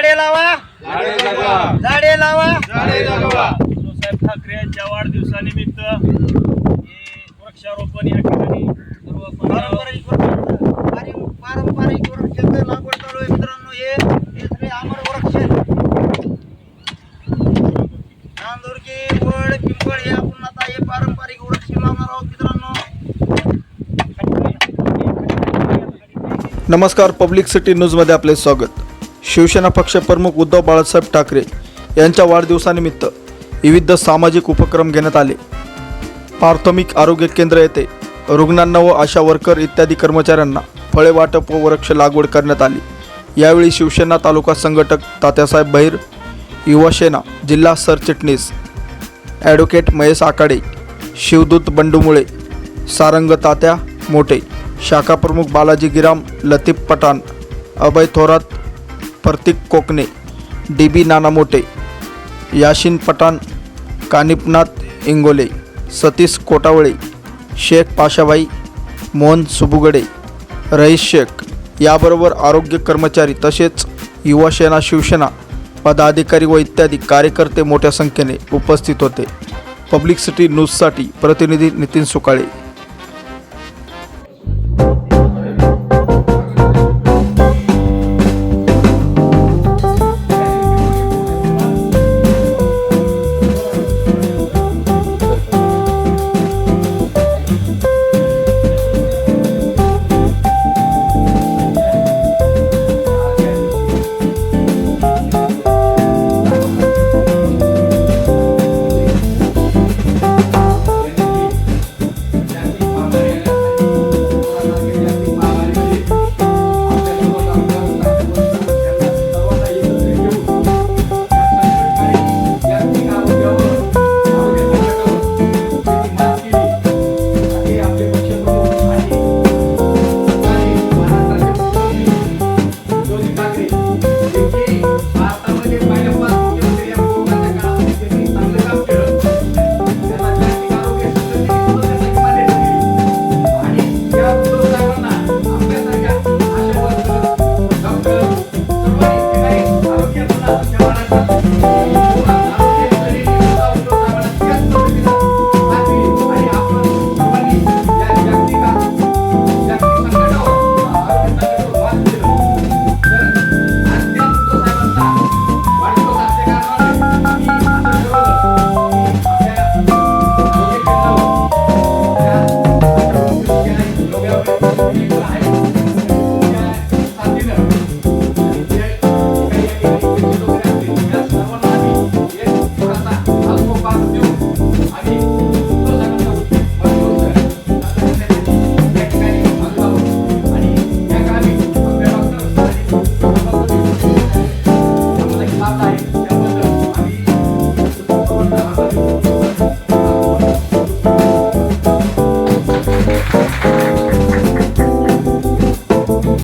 झाडे लावा. झाडे लावा. साहेब ठाकरे यांच्या वाढदिवसानिमित्त हे वृक्षारोपण या ठिकाणी सर्व पारंपरिक वृक्ष. पारंपरिक वृक्षाचं लागवड चालू आहे मित्रांनो. हे सगळे वृक्ष वड पिंपळ हे आपण आता हे पारंपरिक वृक्ष लावणार आहोत मित्रांनो. नमस्कार पब्लिक सिटी न्यूजमध्ये आपले स्वागत. शिवसेना पक्षप्रमुख उद्धव बाळासाहेब ठाकरे यांच्या वाढदिवसानिमित्त विविध सामाजिक उपक्रम घेण्यात आले. प्राथमिक आरोग्य केंद्र येथे रुग्णांना व आशा वर्कर इत्यादी कर्मचाऱ्यांना फळे वाटप व वृक्ष लागवड करण्यात आली. यावेळी शिवसेना तालुका संघटक तात्यासाहेब बहिर युवासेना जिल्हा सरचिटणीस ॲडव्होकेट महेश आकाडे शिवदूत बंडूमुळे सारंग तात्या मोठे शाखा प्रमुख बालाजी गिराम लतीफ पठाण अभय थोरात प्रतीक कोकणे डी बी नाना मोटे याशिन पठाण कानिपनाथ इंगोले सतीश कोटावळे शेख पाशाबाई मोहन सुबुगडे रईस शेख याबरोबर आरोग्य कर्मचारी तसेच युवासेना शिवसेना पदाधिकारी व इत्यादी कार्यकर्ते मोठ्या संख्येने उपस्थित होते. पब्लिक सिटी न्यूजसाठी प्रतिनिधी नितीन सुकाळे. Thank you.